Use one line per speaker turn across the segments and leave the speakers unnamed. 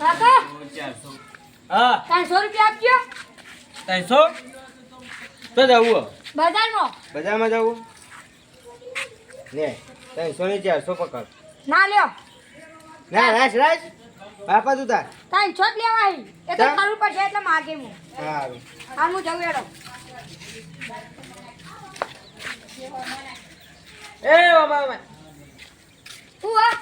કાકા
હા.
ત્રણસો રૂપિયા આપજો.
ત્રણસો? તો જવું
બજારમાં.
બજારમાં જવું? લે ત્રણસો ને ચારસો પકડ.
ના લ્યો.
ના રાજ રાજ. બાપા તું તાર.
ત્રણસો જ આવી એ તો? કરવું પડશે એટલે માગે હું.
સારું.
હા હું જવું એડો
એ બાબા
હું હા.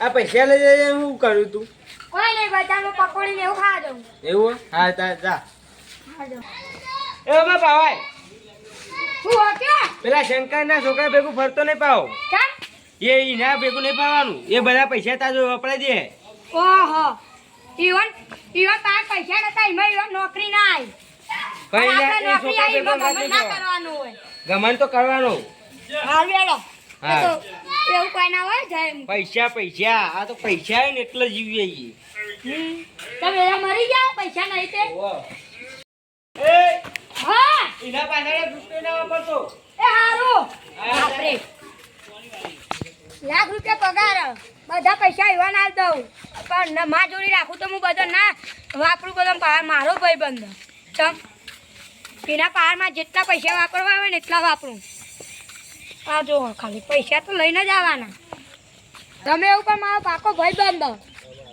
આ પૈસા લઈ જાય શું કરું તું.
કોઈ નહીં બજારમાં પકોડી ને એવું ખાવા
એવું? હા તા જા. પાવાય
હું હા
પેલા શંકર ના છોકરા ભેગું ફરતો નહીં પાવ. એ એના ભેગું નહીં પાવાનું એ બધા પૈસા તાજો વપરાય દે.
ઓહો. ઈવન ઈવન તાર પૈસા નતા એમાં ઈવન નોકરી ના આવી.
કઈ ના છોકરા ભેગું
ગમન ના
કરવાનું.
કરવાનું હોય.
ગમન તો કરવાનું.
હાલ વેડો
હા.
એવું કોઈ ના હોય જાય એમ.
પૈસા પૈસા. આ તો પૈસા ને એટલે જીવીએ છીએ.
હમ. તમે એના મરી જાવ પૈસા નહીં તે.
એ!
હા.
એના પાછળ રૂપિયો ના વાપરતો.
એ હારો. બાપરે. લાખ રૂપિયા પગાર. બધા પૈસા એવા ના દઉં પણ મા જોડી રાખું તો હું બધો ના વાપરું બધો મારો ભાઈ બંધ ચમ. એના પારમાં જેટલા પૈસા વાપરવા આવે ને એટલા વાપરું. આ જો ખાલી પૈસા તો લઈને જ આવવાના. તમે એવું પણ મારો પાકો ભાઈ બંધ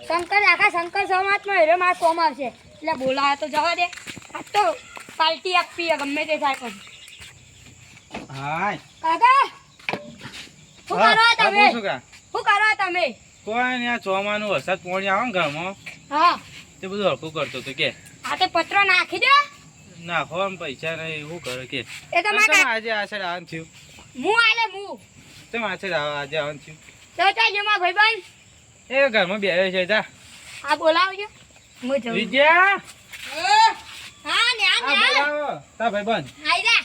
શંકર આખા શંકર સમાજમાં હેરો મારા કોમ આવશે એટલે બોલાવે તો જવા દે. આ તો પાલટી આપવી ગમે તે થાય પણ.
હાય.
કાકા શું કરો તમે? શું કરો તમે?
કોઈ ને આ ચોમાનું વરસાદ પોણી આવે ને
હા.
તે બધું હરખું કરતો તો કે.
આ તે પત્ર નાખી દો.
નાખો પૈસા નહીં એવું કરે કે.
એ તો
આજે આ સાઈડ આમ થયું.
હું આલે હું
કેમ આ સાઈડ આવ- આજે આવવાનું થયું
તો ચાલજો મારા ભાઈબંધ
એ ઘરમાં બેહ્યો છે જા
આ બોલાવજો હું જઉં
વિજયા
હા ને આ
આ
ને આ.
બોલાવો તા ભાઈબંધ
આઈ જા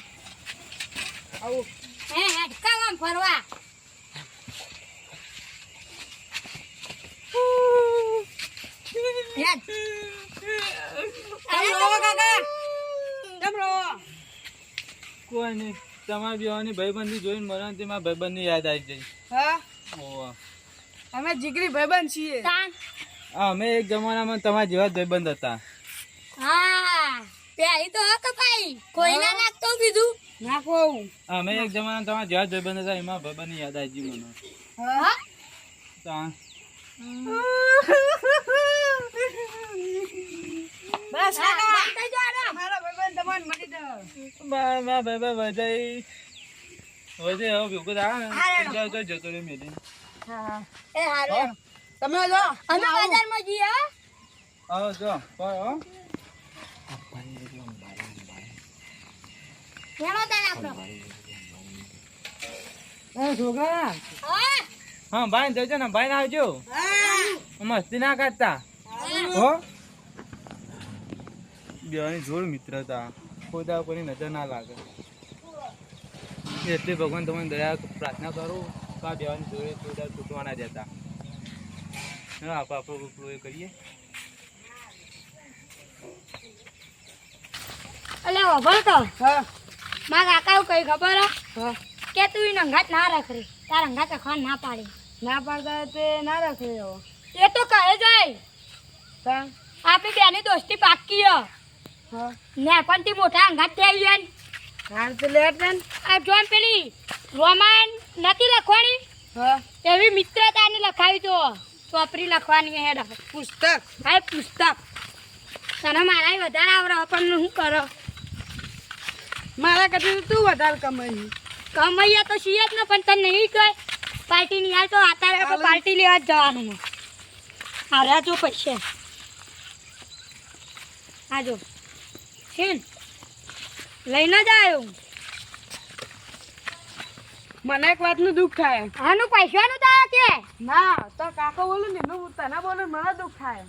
આવું હે હેડકાવ આમ ફરવા યાદ.
તમારી બેવાની ભાઈબંધી જોઈને મને તે મારા ભાઈબંધની યાદ આવી ગઈ.
હા?
ઓવા.
અમે જીગરી ભાઈબંધ છીએ.
હા અમે એક જમાનામાં તમારા જેવા ભાઈબંધ હતા.
હા. પેલી તો હક ભાઈ કોઈ ના નાખતો કીધું
નાખો
અમે એક જમાના તમારા જેવા જ ભાઈબંધ હતા એમાં ભાઈબંધની યાદ આવી ગઈ મને.
હા?
તા
બસ
હા,
કાકા.
થઈ જાઓ આરામ.
મારા ભાઈબંધ તમને મળી દો
મા મા ભાઈ ભાઈ વધાઈ વધે
હો
ભૂકો દા જાવ તો જતો રહ્યો મેલી
હા. એ હારો.
તમે જો.
અમે બજારમાં જઈએ હો.
આવો જો કોઈ હો. ભાઈ જજો ને. ભાઈ ના આવજો મસ્તી ના કરતા. હો. બેવાની જોડ મિત્રતા. ખોદા કોની નજર ના લાગે. એટલે ભગવાન તમને દયા પ્રાર્થના કરો તો આ બેવાની જોડે ખોદા તૂટવાના હા આપણે આપણું એ કરીએ.
અલે ઓભળ તો. મારા કાકા એવું કઈ ખબર હે? કે તું એને અંગાત ના રખરી તાર અંગાત ખાન ના પાડી.
ના પાડતા તે ના રાખે
એ તો કહે જાય
તા
આપણી બેની દોસ્તી પાકી ને પણ તે મોટા અંગાત થઈ ગયા ને.
હાર તો લેટ ને
આ જોન પેલી રોમાન નથી લખવાની?
હા.
એવી મિત્રતાની લખાવી તો. ચોપરી લખવાની હેડ
પુસ્તક?
હા પુસ્તક. તને મારા વધારે આવડે પણ હું કરો?
મારા કરતી તું વધારે કમાઈ
કમાઈએ તો છીએ જ ને પણ તને નહીં કહે પાર્ટી ની હાલ તો અત્યારે પાર્ટી લેવા જ જવાનું હારે જો પૈસા. આ જો લઈને જ આવ્યો.
મને એક વાતનું દુઃખ થાય.
આનું પૈસાનું તો કે?
ના તો કાકો બોલું ને હું તને બોલું મને દુઃખ થાય.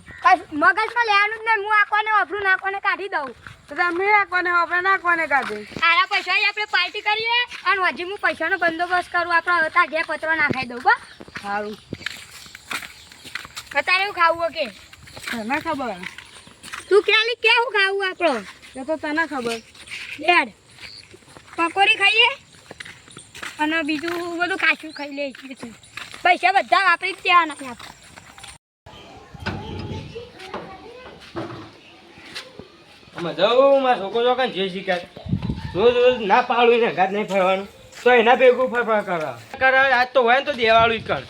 મગજમાં લેવાનું જ નહીં હું આખવાને વાપરું નાખવાને કાઢી દઉં.
તો તમે કોને આપણે નાખવાને કાઢી કાઢે.
આરા પૈસા આપણે પાર્ટી કરીએ અને હજી હું પૈસાનો બંદોબસ્ત કરું આપણે હતા જે પત્રો નાખાઈ દઉં બસ
સારું.
અત્યારે એવું ખાવું કે
તને ખબર?
તું ક્યાં કેવું ખાવું આપણો?
એ તો તને ખબર.
ડેડ પકોરી ખાઈએ અને બીજું બધું કાચું ખાઈ લે પૈસા બધા વાપરી ત્યાં નથી આપણે.
જવું મારા છોકરો છોકરા જે રોજ રોજ ના પાડું એને ઘાત નહીં ફરવાનું. તો એના ભેગું ફરફર કરવા. કર આજ તો હોય ને તો દેવાળું કર.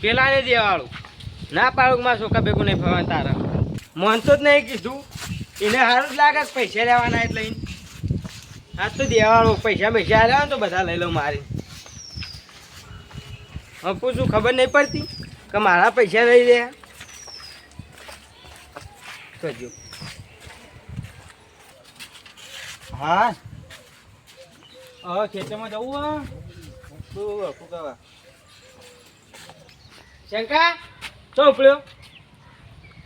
પેલા ને દેવાળું. ના પાડું મારા છોકરા ભેગું નહીં ફરવાનું તારા. મન તો જ નહીં કીધું. એને સારું જ લાગે પૈસા લેવાના એટલે. આજ તો દેવાનો પૈસા પૈસા આવ્યા તો બધા લઈ લઉં મારી. હવે પૂછું ખબર નહીં પડતી કે મારા પૈસા લઈ લે. કરજો
હા? હા ખેતરમાં જવું હા ફૂકાવા
શંકા
ચોપડ્યો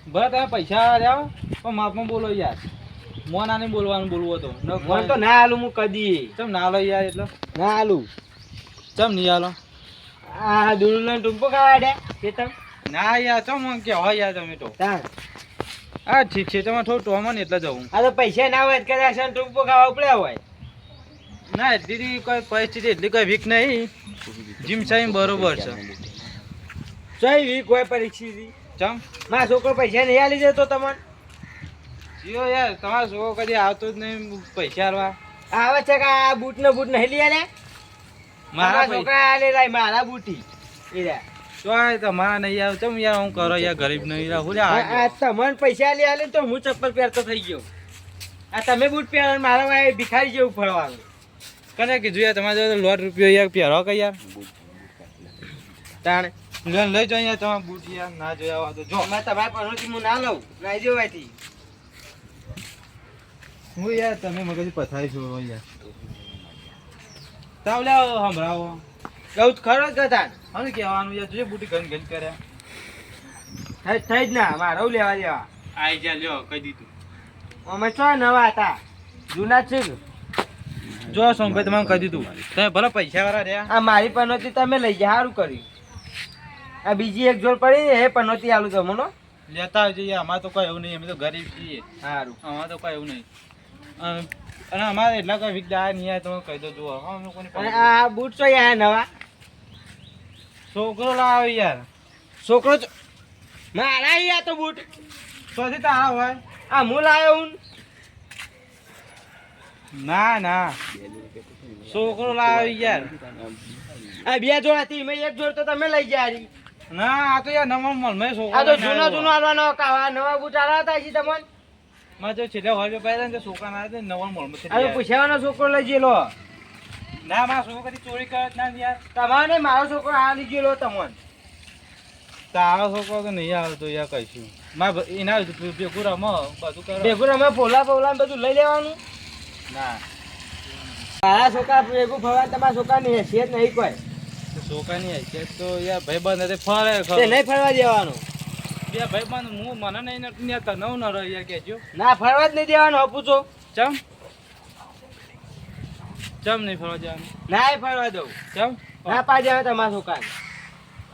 તમે પૈસા રહ્યા પણ માપમાં બોલો યાર. મો ના નહીં બોલવાનું બોલવો તો. ન
મને તો ના આલું હું કદી.
ચમ ના લો યાર એટલે.
ના આલું
ચમ નહીં આલો
આ દૂરનો ટૂંકો ખાવા દે તમ?
ના યાર ચમ કે હોય યાર તમે તો. હા ઠીક છે તમે થોડું ટોમાં ને એટલે જવું.
આ તો પૈસા ના હોય કદાચ ટૂંપો ખાવા ઉપડ્યા હોય.
ના એટલી કોઈ પરિસ્થિતિ એટલી કોઈ વીક નહીં. જીમ સાહેબ બરોબર છે.
ચોઈ વીક હોય પરિસ્થિતિ.
ચમ.
મારા છોકરો પૈસા નહીં આલી દેતો તમને?
જીઓ યાર તમારો છોકરો કદી આવતો જ નહીં પૈસા આલવા
આવે છે કે આ બૂટ નો બૂટ નહીં લઈ આલે?
મારા
છોકરા લે લાય મારા બૂટી. એ રહ્યા.
ચોય તમારા નહીં આવે. તમ યાર હું કરો યાર ગરીબ નહીં રહું.
આ તમને પૈસા આલી આલે તો હું ચપ્પલ પહેરતો થઈ ગયો. આ તમે બૂટ પહેરો મારા વાય ભિખારી જેવું ફરવાનું.
કને કીધું યાર તમારે જોડે લોટ રૂપિયો યાર પહેરો કે યાર?
તાણે.
લઈ લઈ જાઓ યાર તમારા બૂટ યાર ના જોયા હોય તો જો.
જો મેં તમારા પરણોથી હું ના લઉં. ના જોવાથી
હું યાર તમે મગજ પથારી છો યાર. તાવ લ્યાવો સંભળાવો.
કહું ખરો જ કથા
હવે કહેવાનું યાર જોઈએ બુટી ઘન ઘન કર્યા
થઈ થઈ જ ના મારો લેવા દેવા.
આઈ જા લ્યો કહી દીધું.
અમે છો નવા હતા. જૂના છે
જો સોમભાઈ તમે કહી દીધું. તમે ભલે પૈસા વાળા રહ્યા.
આ મારી પનોતી તમે લઈ જા સારું કર્યું. આ બીજી એક જોડ પડી હે પનોતી આલું તમને
લેતા આવજો યાર. અમારે તો કોઈ એવું નહીં અમે તો ગરીબ છીએ.
સારું
અમારે તો કોઈ એવું નહીં. અને અમારે એટલા કોઈ વીક દાયા નહીં યાર તમે કહી દો જુઓ. હા અમે કોની
અને આ બૂટ છો યાર નવા?
છોકરો લાવ યાર.
છોકરો તો- મારા આ તો બૂટ.
તો તારા હોય.
આ હું લાવ્યો હું?
ના ના. છોકરો લાવ્યો યાર.
આ બે જોડા થી મેં એક જોડ તો તમે લઈ ગયા.
ના આ તો યાર નવા મળ મેં છોકરો
આ તો જૂનો. જૂનો આલવાનો કાવા નવા બૂટ આલા હતા હજી તમને?
મારે જો છેલ્લે હોય પહેલા ને છોકરા ના નવા મોલ
છે તો પૂછાવાનો છોકરો લઈ ગયેલો.
ના મારા છોકરો ચોરી કરે ના યાર.
તમારે મારો છોકરો આ લઈ ગયેલો તમને.
તારો છોકરો તો નહીં આવતો યાર કહીશું મારે એના ભેગું રમો બધું કરો.
ભેગું અમે પોલા ફોલા બધું લઈ લેવાનું.
ના.
મારા છોકરા ભેગું ફરવા તમારા છોકરાની હેસિયત નહીં કોઈ.
છોકરાની હૈસિયત તો યાર ભાઈ બંધ ફરે
નહીં ફરવા દેવાનું.
બે ભાઈ પણ હું મને નહીં નડતું યાર તને ન રહે યાર કહેજો.
ના ફરવા જ નહીં દેવાનું આપું છો
ચમ? ચમ નહીં ફરવા જવાનું?
ના ફરવા દઉં.
ચમ?
ના પાડી આવે તમારા છોકરાને.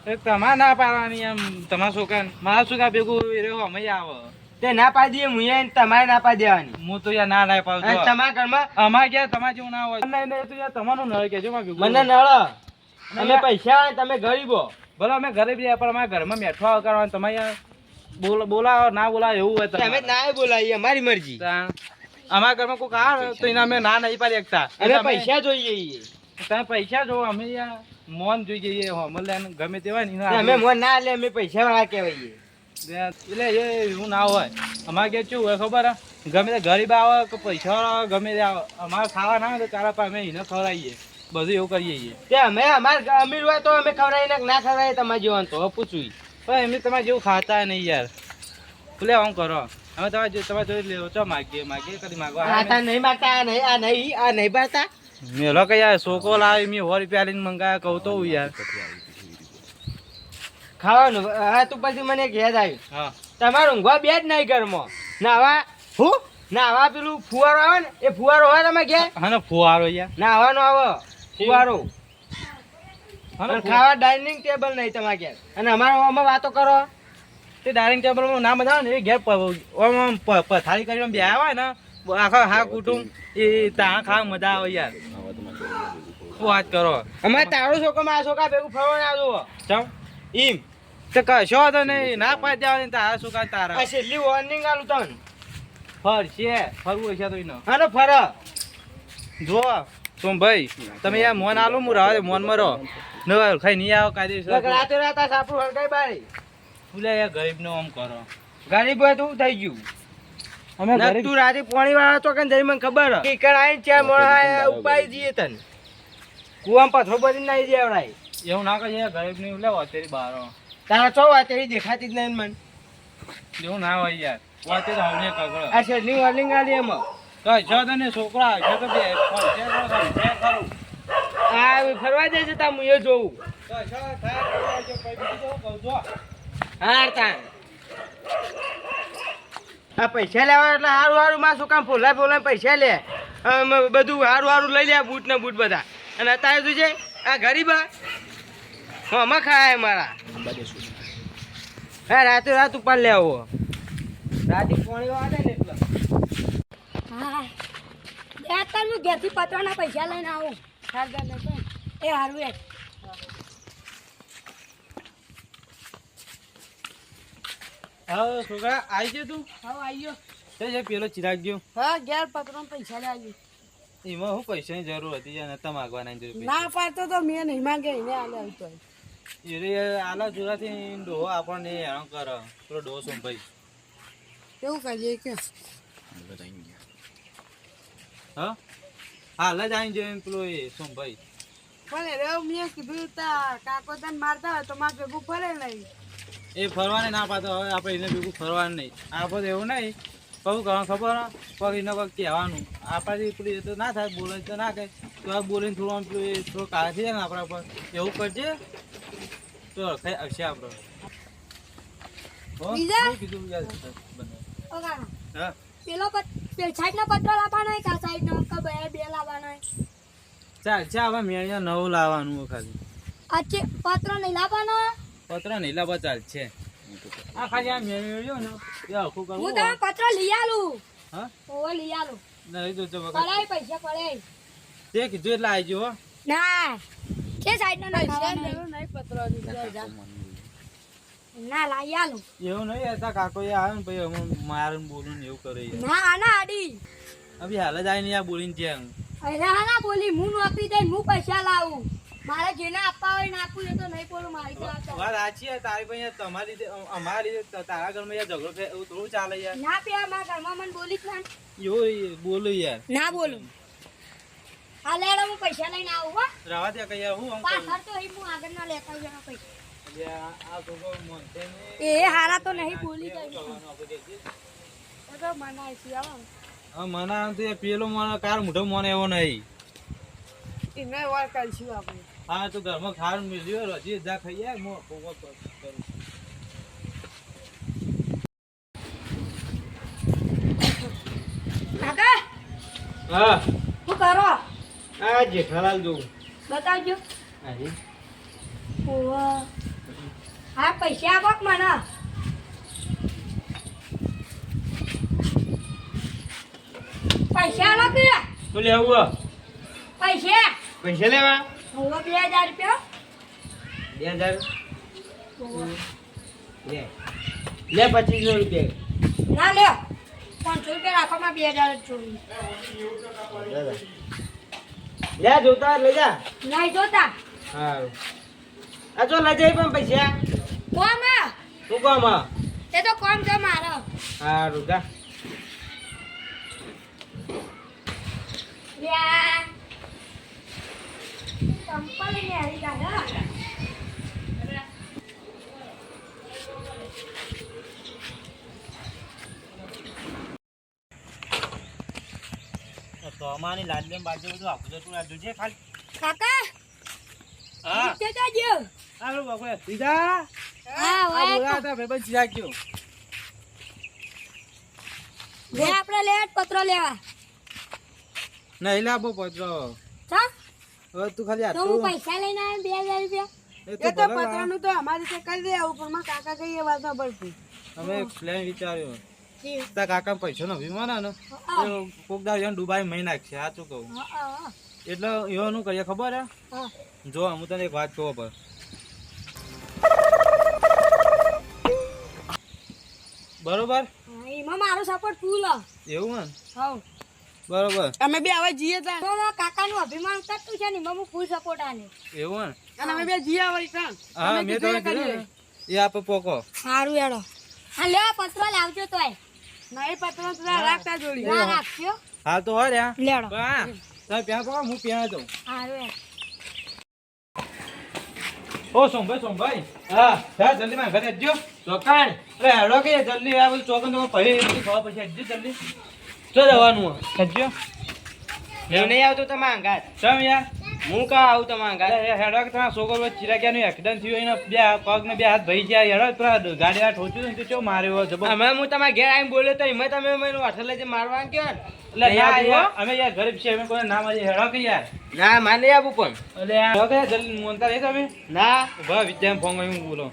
એ તમારે ના પાડવાની એમ તમારા છોકરાને. મારા છોકરા ભેગું રહ્યો અમે આવે.
તે ના પાડી હું ય તમારે ના પાડી દેવાની.
હું તો યાર ના ના પાડું
તમારા ઘરમાં?
અમારે ક્યાં તમારે જેવું ના હોય. નહીં નહીં તો યાર તમારું નળ ભેગું.
મને નળ? અમે પૈસા આવે તમે ગરીબો.
ભલે અમે ઘરે બી પણ અમારા ઘરમાં મેઠવા કરવાનું તમારે યાર બોલ બોલાવો ના બોલાવો એવું હોય
અમે. ના બોલાવીએ અમારી મરજી.
અમારા ઘરમાં કોઈ આવે તો એના અમે ના નહીં પાડી શકતા
અમે પૈસા જોઈએ.
તમે પૈસા જો અમે મોન જોઈ જઈએ હોમલ લઈને ગમે તેવા ને
અમે મોન ના લે અમે પૈસા વાળા કહેવાઈએ
એટલે એ એવું ના હોય અમારે કે શું હોય ખબર? ગમે તે ગરીબ આવે કે પૈસા વાળા આવે ગમે તે આવે અમારે ખાવા ના આવે તો તારા પાસે અમે એને ખવડાવીએ બધું એવું કરીએ છીએ
અમે અમાર અમીર હોય તો અમે ખવડાવીએ ના ખવડાવીએ તમારે જીવન તો પૂછવું
પણ એમને તમારે જેવું ખાતા નહીં યાર. ભલે આમ કરો. અમે તમારે જો તમારે જોઈ લેવો. ચો માગીએ માગીએ કદી માગવા
આ નહીં માગતા આ નહીં આ નહીં આ નહીં ભરતા
મેલો કે યાર સોકો લાવી મેં સો રૂપિયા લઈને મંગાયા કહું તો યાર.
ખાવાનું હા તું પછી મને એક યાદ આવ્યું
હા.
તમારું ઊંઘવા બે જ નહીં ઘરમાં. નાવા હું? નાવા પેલું ફુવારો આવે ને એ ફુવારો હોય તમે ઘેર?
હા ફુવારો યાર.
નાવાનો આવો. ફુવારો. અને ખાવા ડાઇનિંગ ટેબલ નહીં તમારે ઘેર. અને અમારા અમે વાતો કરો.
તે ડાઇનિંગ ટેબલમાં ના આવે ને એ ઘેર આમ પથારી કરીને બે આવે ને આખા હા કુટુંબ એ ત્યાં ખાવા મજા આવે યાર. શું વાત કરો?
અમારે તારો છોકરો મારા છોકરા ભેગું ફરવાનું આવજો
ચમ
એમ
તો કશો તો નહીં ના પાડી દેવાની તારા
છોકરા
તારા.
છેલ્લી વોર્નિંગ આલું ફર
ફરશે. ફરવું હશે તો એનો.
હા ફર.
જો સોમભાઈ તમે યાર મોન આલો હું રાવ મોન મરો ન ખાઈ નહીં આવો કાયદેસર.
રાતે રાત આ સાપડું હળગાઈ બારી
ભૂલે યાર ગરીબ નો આમ કરો.
ગરીબ હોય તો હું થઈ ગયું?
અમે ગરીબ
તું રાતે પાણી વાળા તો કઈ જઈ મને ખબર હે. ઈકણ આઈને ચાર મોણા ઉપાય દીએ તને. કુવામાં પથરો બધી નાઈ દેવડાય
એવું ના કહે ગરીબની લેવો અત્યારે બારો.
તારા ચો વાત એવી દેખાતી જ નહીં મને.
એવું ના હોય યાર. વાતે તો હવને કગળ
આ શેરની વાર્નિંગ આલી એમાં.
તો છોકરા? તો બે
હવે ફરવા જાય છે તા હું એ જોઉં.
થાય તો
આ પૈસા લેવા એટલે હારું હારું માં શું કામ ફોલાય ફોલાય પૈસા લે. બધું હારું હારું લઈ લે બૂટ ને બૂટ બધા. અને અત્યારે તું છે આ ગરીબા આમાં ખાય મારા. હા રાતે રાત ઉપર લેવો રાતે પોણી વાળે ને એટલે
હા અત્યારે હું ઘેરથી પતરાના પૈસા લઈને આવું. લેતો એ હારું એ.
હા છોકરા આવી ગયો તું?
હવે આયો
તે જે પેલો ચિરાગ ગયો.
હા ઘેર પતરાના પૈસા લેજો
એમાં હું પૈસાની જરૂર હતી યાર નતા માગવાના જરૂર
ના પાડતો તો મેં નહીં માંગે એને આલે આવતો
એ રે આલા જોરાથી ડોહો આપણને હેરાન કરો. પેલો ડોહો સંભાઈ
કેવું કરીએ કે?
હા? હાલ જ આવી જોઈએ પેલો એ સોમભાઈ.
પણ રે મેં કીધું તા કાકો તને મારતા હોય તો મારે ભેગું ફરે નહીં.
એ ફરવાને ના પાતો હવે આપણે એને ભેગું ફરવાનું નહીં. આપણે એવું નહીં. કહું કહો ખબર? પગ એને પગ કહેવાનું. આપણાથી પેલી તો ના થાય બોલે તો ના કહે તો આ બોલીને થોડું આમ પેલું એ થોડું કાળા થઈ જાય ને આપણા પર. એવું કરજે. તો અડખાઈ આવશે આપણો?
બીજા?
કીધું
કાકા
હા.
પેલો સાઈડનો પત્ર લાવવાનો હોય આ સાઈડનો? કે બે બે લાવવાનો હોય?
ચાલ ચાલ હવે મેળ્યો નવું લાવવાનું ખાલી.
અચ્છે પત્ર નહીં લાવવાનો?
પત્ર નહીં લાવવા ચાલ છે. આ ખાલી આ મેળ્યો ને એ આખું કરવું
હું તમે પત્ર લઈ આલું.
હા?
ઓવો લઈ આલું.
નહીં તો તો
પડાય પૈસા પડાય.
તે કીધું એટલે
ના. કે સાઈડનો
નહીં પત્રો
ના આલું.
એવું નહીં હતા કાકો એ આવે ને ભાઈ અમે મારે બોલું ને એવું કરે
ના આના આડી.
અભી હાલ જ આવીને આ બોલીને જ્યાં.
અરે હા ના બોલી હું નોપી દઈને હું પૈસા લાવું. મારે જેને આપવા હોય ને આપું એ તો નહીં બોલું મારી તો.
વાત સાચી છે તારી ભાઈ તમારી રીતે અમ- અમારી રીતે તારા ઘરમાં યાર ઝઘડો થાય એવું થોડું ચાલે યાર.
ના પે મારા ઘરમાં મને બોલી જ ના.
એવું બોલું યાર.
ના બોલું. હા લેડો હું પૈસા લઈને આવું હો.
રવા દે કઈ યાર હું
પાછળ તો હું આગળ ના લેતા જણા પૈસા. એ હારા તો નહીં બોલી
તો મનાય છે
હા મને તો પેલો મને કાર મોટો મને એવો નહીં.
એને વાર કરીશું આપણે.
હા તો ઘરમાં ખાવાનું મળ્યું રજી જા ખાઈ કરું
કાકા
હા.
શું કરો?
આ જેઠાલાલ જોઉં.
બતાવજો. ઓવા. હા પૈસા આપો મને? પૈસા આલો કે
શું લેવું
પૈસા.
પૈસા લેવા?
હું બે હજાર રૂપિયા.
બે હજાર? લે. લે પચીસો રૂપિયા.
ના લ્યો પાંચસો રૂપિયા રાખવામાં બે હજાર જોઈ
લે જોતા લઈ જા.
નહીં જોતા.
હા. આ જો લઈ જાય પણ પૈસા.
કોમ? એ તો કોમ છે મારો.
સારું જા.
ચંપલ આવી
સોમાની લાડલી બાજુ બધું આપું જતું રાખજો છે ખાલી.
કાકા
હા.
કેતા જાજો.
હાલો બાપુ સીધા આ
આપણે લે પત્રો લેવા.
નહીં લાવો પત્ર. હવે તું ખાલી
હું પૈસા લઈને આવ્યો બે હજાર રૂપિયા.
એ
એ
તો
તો
ભલે લાવ.
પત્રનું તો અમારી રીતે કરી દે આવું પણ કાકા કઈ વાત ના પડતી.
અમે પ્લેન વિચાર્યો. તારા કાકા પૈસા નો કોક દાવ એને દુબાઈ મહી નાખશે સાચું કહું.
હા, હા, હા.
એટલે એવાનું કરીએ ખબર હે?
હા.
જો હું તને એક વાત કહું પર બરોબર?
એમાં મારો સપોર્ટ ફૂલ
એવું હે ને? બરોબર.
અમે બે હવે જઈએ તા.
તો કાકા નું અભિમાન કરતું છે ને મમ્મી ફૂલ સપોર્ટ આને.
એવું હે
અને અમે બે જઈએ હવે તા.
હા મેં
કીધું એ
આપે પોકો.
સારું એડો હા લે પત્ર લાવજો તોય.
નહીં પત્ર તો રાખતા જોડી.
ના રાખજો.
હા તો હો રે
લેડો.
હા તમે પ્યા પોકો હું પ્યા જાઉં.
સારું
ઓ સોમભાઈ સોમભાઈ. હા હા જલ્દી માં ઘરે આવજો
ચોકાણ
અરે હેડો કે જલ્દી આ બધું ચોકન તો પછી આવજો જલ્દી.
શું જવાનું
આવજો
હું નહીં આવતો તમારા અંગાત
ચમ યાર.
હું કા આવું તમારા અંગાત
હેડો કે તમારા છોકરો ચિરાગ્યાનું એક્સિડન્ટ થયું એના બે પગને બે હાથ ભઈ ગયા. હેડો પેલા ગાડી વાળા ઠોચ્યું ને તો ચો માર્યો જબર
હમણાં હું તમારા ઘેર આવીને બોલ્યો તો એમાં તમે મને હોટલે જે મારવા ગયો ને?
એટલે અમે યાર ગરીબ છીએ અમે કોઈ ના મારી હેડો કે યાર.
ના મારે નહીં આવું પણ.
એટલે હેડો કે જલ્દી મોનતા નહીં તમે.
ના.
ભાઈ વિદ્યા ફોન કર્યું બોલો.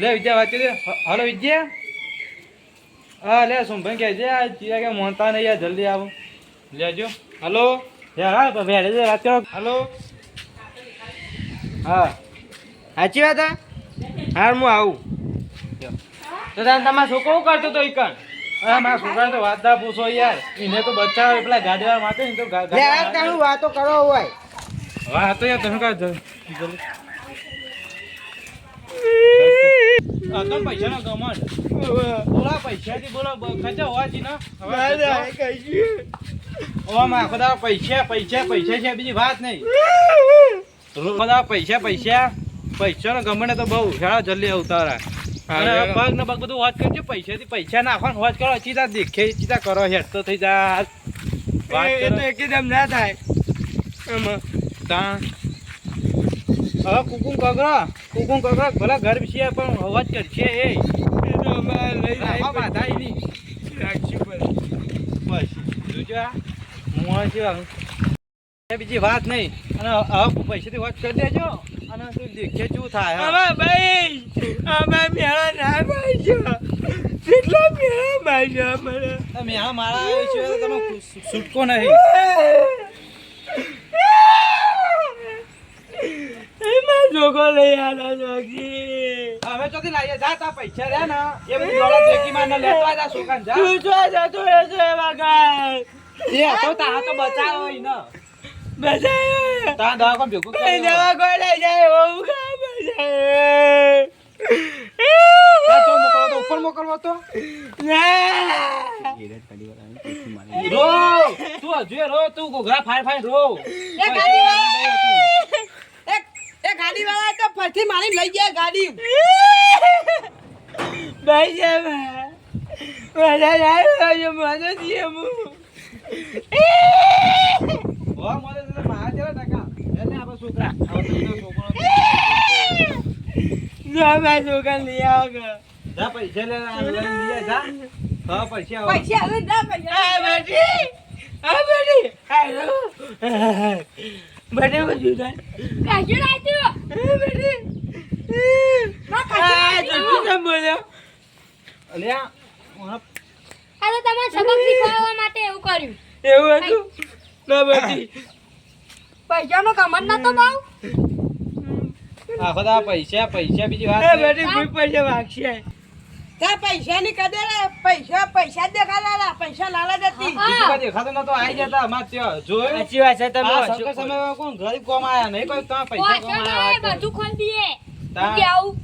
લે વિદ્યા વાંચી હલો વિદ્યા. હા લે સોમભાઈ કે છે આ કે મોનતા નહીં યાર જલ્દી આવો. લેજો
હલો.
યાર હા ભેડે છે વાત કરો.
હલો.
હા.
સાચી વાત હા? હાર હું આવું. તો તાન તમારો છોકરો કરતો તો ઈકણ?
હા મારા છોકરાને તો વાત ના પૂછો યાર. એને તો બચાવ પેલા ગાડીવાળા માટે ને તો
વાતો કરો હોય.
વાતો યાર તમે કાઢ જલ્દી. આ તો પૈસાનો ગમંડ બોલા પૈસા થી બોલા ખર્ચા હોવાથી ના. હવે ઓમાં આખો પૈસા પૈસા પૈસા છે બીજી વાત નહીં. બધા પૈસા પૈસા પૈસાનો ગમંડ તો બહુ હેડા જલ્દી આવતા અને પગ ને પગ બધું વાત કરજો પૈસાથી પૈસા નાખવાનું વાત કરો ચીતા દેખે ચીતા કરો હેડ તો થઈ જા. વાત
એ તો એકદમ ના થાય. એમાં.
તા હવે કુકુમ કગરો કુકુમ કગરો ભલે ઘર છે પણ અવાજ કરશે એ.
તો અમારે લઈ જાય.
નહીં.
રાખશું
બસ. જોજો મોણ છે બીજી વાત નહીં. અને હવે પૈસાથી વાત કરી દેજો. અને તું દેખે શું થાય. હા.
આમાં ભાઈ અમે મેળો ના પાડજો કેટલો મેળો ભાઈ મને
તમે આ મારા આવ્યો છે તમે છૂટકો નહીં
એમાં જોકો લઈ આલો જોગી.
હવે ચોથી લાવીએ જા તા પૈસા રે ને. એ બધું દોડા માં ને લેતા જા સુકાન જા.
તું જો જતો રહેશે એમાં કાંઈ
એ તો તા તો બચાવ હોય ને.
બચાવે.
તા દવાખાને ભેગું કરી.
દવા કોઈ લઈ જાય ઓ
તા તો ઉપર મોકલવો તો.
ના.
રો તું હજુ રો તું ઘોઘરા ફાય ફાય રો.
એ એ ગાડી વાળા તો ફરથી મારી લઈ ગયા ગાડી.
ભાઈ છે બધા જાય મને દીએ હું
હો મોરે તો મારા જેવા ટકા. એટલે આપણે છોકરા આવો તો એનો છોકરો
ના ભાઈ છોકરા લઈ આવો
જા પૈસા લે લઈ જા. હા પૈસા આવો.
પૈસા હવે ના પૈસા
આ બેટી આ બેટી હેલો. બેટી બધું થાય.
કાજુ રાખ્યું
આ બેટી
માં
આ
કાજુ
તો
રાખ્યું.
શું બોલ્યો
અલ્યા ઓના
આ તો તમારે સબક શીખવાડવા માટે એવું કર્યું.
એવું હતું? ના બેટી
પૈસાનો કમર નતો બહુ
આ બધા પૈસા પૈસા બીજી વાત
બેટી કોઈ પૈસા
પૈસા ની કદર પૈસા પૈસા દેખાડા પૈસા લાલા જતી
દેખાતું નતું, જતા અમાર ત્યાં. જોયું?
સાચી વાત છે તમે
કોણ ગરીબ કોમ આયા નહીં કોઈ તમે પૈસા કોમ આયા
બધું ખોલી દઈએ. કે આવું.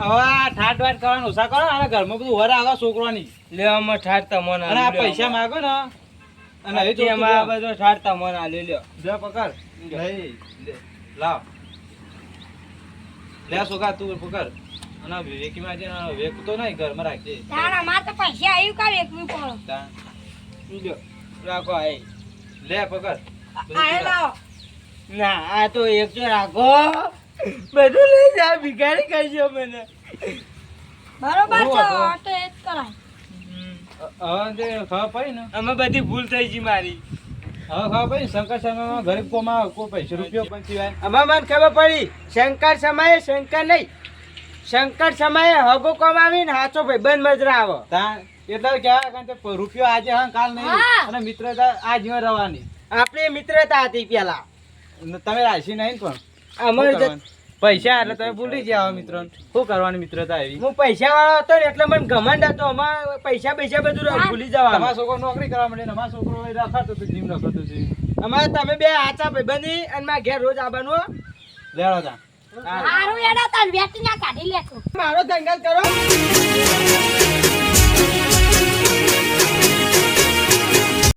હવે આ ઠાઠ વાટ કરવાનું ઓછા કરો અને ઘરમાં બધું વર આવે છોકરાની.
લેવામાં ઠારતા મન
અને આ પૈસા માંગો ને. અને હવે
એમાં આ લ્યો.
લે પકડ. લઈ, લે, લાવ. લે છોકરા તું પકડ. અને વેકીમાં છે વેક તો નહીં ઘરમાં રાખજે.
તારા માં તો પૈસા આવ્યું પડો?
તા. લ્યો, રાખો આય લે પકડ.
આ લાવ.
ના આ તો એક તો રાખો. બધું લઈ જા ભિખારી કરજો મને.
બરોબર છે? તો એ જ કરાય.
હવે તે ખબર પડી ને?
અમે બધી ભૂલ થઈ ગઈ મારી.
હવે ખબર પડી શંકર સમયમાં ગરીબ કોમાં કોઈ પૈસા રૂપિયો પણ સિવાય.
અમે મને ખબર પડી શંકર સમયે શંકર નહીં. શંકર સમયે હગો કમાવીને હાચો ભાઈ બંધ મજરા આવે.
તા એટલે કહેવાય કારણ કે રૂપિયો આજે હા કાલ નહીં. અને મિત્રતા આ જીવન રહેવાની
આપણી મિત્રતા હતી પેલા.
તમે રાશી નહીં પણ.
અમારે
પૈસા એટલે તમે ભૂલી જાવ મિત્રો. શું કરવાની મિત્રતા એવી?
હું પૈસા વાળો હતો ને એટલે મને ઘમંડ હતો. અમારે પૈસા પૈસા બધું ભૂલી જવા
અમારો છોકરો નોકરી કરવા માંડે અમારા છોકરો એ રખાતો હતો જીમ રખાતો છે
અમારે તમે બે આચા ભાઈબંધી અને મારા ઘેર રોજ આવવાનું.
લેડો તા.
સારું એડા તને વેચી ના કાઢી લેતો
મારો દંગલ કરો.